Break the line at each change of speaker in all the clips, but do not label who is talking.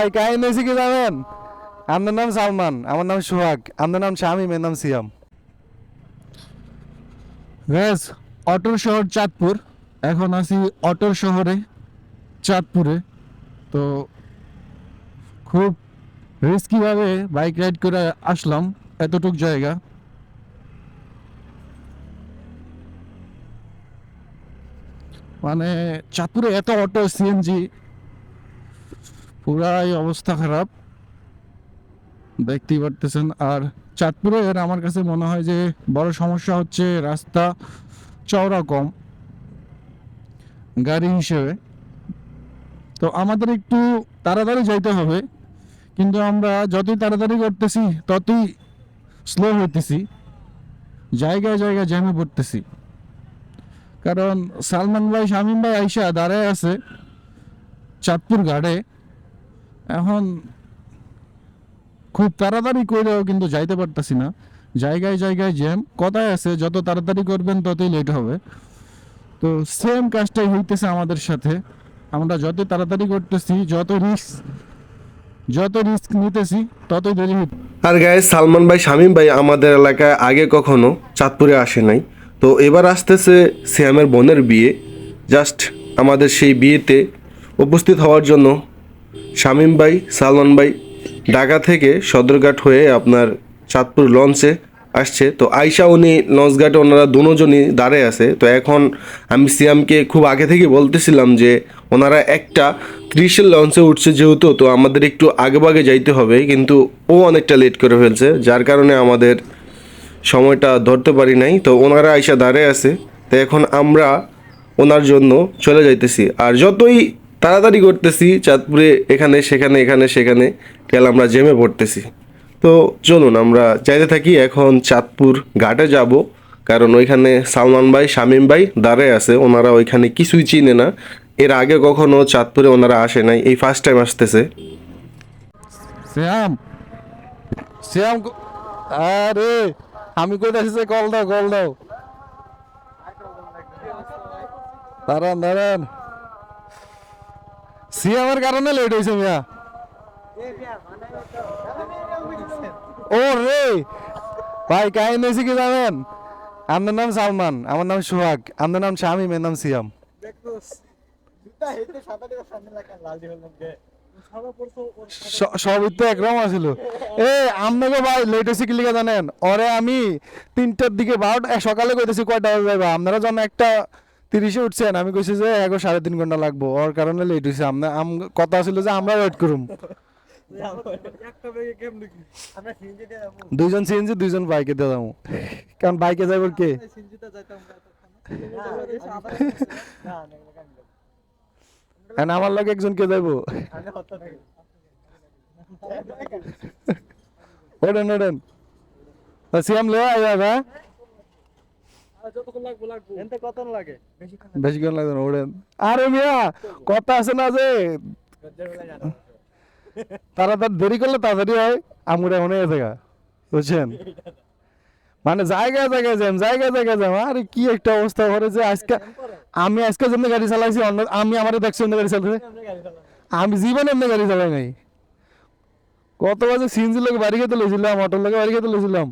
ভাই কাহিনী হয়েছে কি জানেন? নাম সালমান, আমার নাম সোহাগ নাম শামিম, এর নাম সিয়াম। শহর চাঁদপুর। এখন আছি শহরে, চাঁদপুরে। তো খুব বাইক রাইড করে আসলাম, এতটুক জায়গা। মানে চাঁদপুরে এত অটো সিএনজি পুরাই অবস্থা খারাপ। দেখতেই পারতেছেন। আর চাঁদপুরের আমার কাছে মনে হয় যে বড় সমস্যা হচ্ছে রাস্তা চওড়া কম গাড়ি হিসেবে। তো আমাদের একটু তাড়াতাড়ি যাইতে হবে। কিন্তু আমরা যতই তাড়াতাড়ি করতেছি, ততই স্লো হইতেছি। জায়গায় জায়গায় জ্যামে পড়তেছি। কারণ সালমান ভাই, শামীম ভাই আইসা দাঁড়ায় আছে চাঁদপুর ঘাটে। এখন খুব তাড়াতাড়ি করেও কিন্তু যাইতে পারতাছি না। জায়গায় জায়গায় জ্যাম, কথায় আছে, যত তাড়াতাড়ি করবেন ততই লেট হবে। তো সেম কাজটাই হইতেছে আমাদের সাথে। আমরা যত তাড়াতাড়ি করতেছি, যত রিস্ক যত রিস্ক নিতেছি, ততই দেরি
আর গায়ে সালমান ভাই, শামীম ভাই, আমাদের এলাকায় আগে কখনো চাঁদপুরে আসে নাই। তো এবার আসতেছে শ্যামের বোনের বিয়ে। জাস্ট আমাদের সেই বিয়েতে উপস্থিত হওয়ার জন্য শামীম ভাই, সালমান ভাই ঢাকা থেকে সদরঘাট হয়ে আপনার চাঁদপুর লঞ্চে আসছে। তো আইসা উনি লঞ্চঘাটে ওনারা দুজনই দাঁড়ায় আছে। তো এখন আমি সিয়ামকে খুব আগে থেকে বলতেছিলাম যে ওনারা একটা ত্রিশের লঞ্চে উঠছে যেহেতু, তো আমাদের একটু আগে ভাগে যাইতে হবে। কিন্তু ও অনেকটা লেট করে ফেলছে, যার কারণে আমাদের সময়টা ধরতে পারি নাই। তো ওনারা আইসা দাঁড়ায় আছে। তো এখন আমরা ওনার জন্য চলে যাইতেছি। আর যতই তাড়াতাড়ি করতেছি, চাঁদপুরে এখানে, সেখানে এখানে, সেখানে, গেলে আমরা জেমে পড়তেছি। তো চলুন, আমরা চাইতে থাকি এখন চাঁদপুর ঘাটে যাব, কারণ ওইখানে সালমান ভাই, শামীম ভাই দাঁড়ায় আছে, ওনারা ওইখানে কিছুই চিনে না। এর আগে কখনো চাঁদপুরে ওনারা আসে নাই, এই ফার্স্ট টাইম আসতেছে।
শ্যাম শ্যাম আরে, আমি কোথায় কল দাও কল দাও। দাঁড়ান দাঁড়ান। সিয়ামের কারণে লেট হয়েছে মিয়া। ও রে ভাই, কাহিনী হয়েছে কি জানেন? আপনার নাম সালমান, আমার নাম সোহাগ, আপনার নাম শামিম, এর নাম সিয়াম। সবই তো একরকম আছিল। এ, আপনাকে ভাই লেট হয়েছে কি লিখে জানেন? ওরে আমি তিনটার দিকে বারোটা সকালে কইতেছি কয়টা বাজে আপনারা যখন একটা তিরিশে উঠছেন, আমি কইছি যে, এগো, সাড়ে তিন ঘণ্টা লাগবো। ওর কারণে লেট হয়েছে আমরা কথা ছিল যে, আমরা ওয়েট করুম। দুইজন সিএনজি, দুইজন বাইকে দিয়ে যাব। কারণ বাইকে যাইব কে? আমার একজন কে যাইবো? Wooden wooden. সিয়াম লে
যতক্ষণ লাগবো লাগবো এনতে কত লাগে বেশিক্ষণ
লাগবে না ওডেন। আরে মিয়া কথা আছে না যে? তাড়াতাড়ি দেরি করলে তাড়াতাড়ি হয় আমুর এখন এসে গা বুঝছেন? মানে জায়গায় জায়গায় যাম জায়গায় জায়গায় যাম আরে কি একটা অবস্থা করে যে আজকে আমি আজকে যেমনি গাড়ি চালাইছি অন্য আমি আমার দেখছি অন্য গাড়ি চালাতে। আমি জীবনে এমনি গাড়ি চালাই নাই। কত বাজে সিএনজি লোক বাড়ি খেতে লইছিলাম অটোর লোকে বাড়ি খেতে লইছিলাম।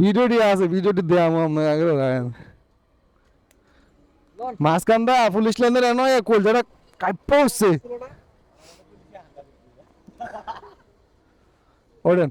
ভিডিওটি আছে, ভিডিওটি দেয়া আমার আগে রাখেন। মাঝখানটা পুলিশ লাইনের এনে কলজাটা কাইপ্পা পড়ছে ওঠেন।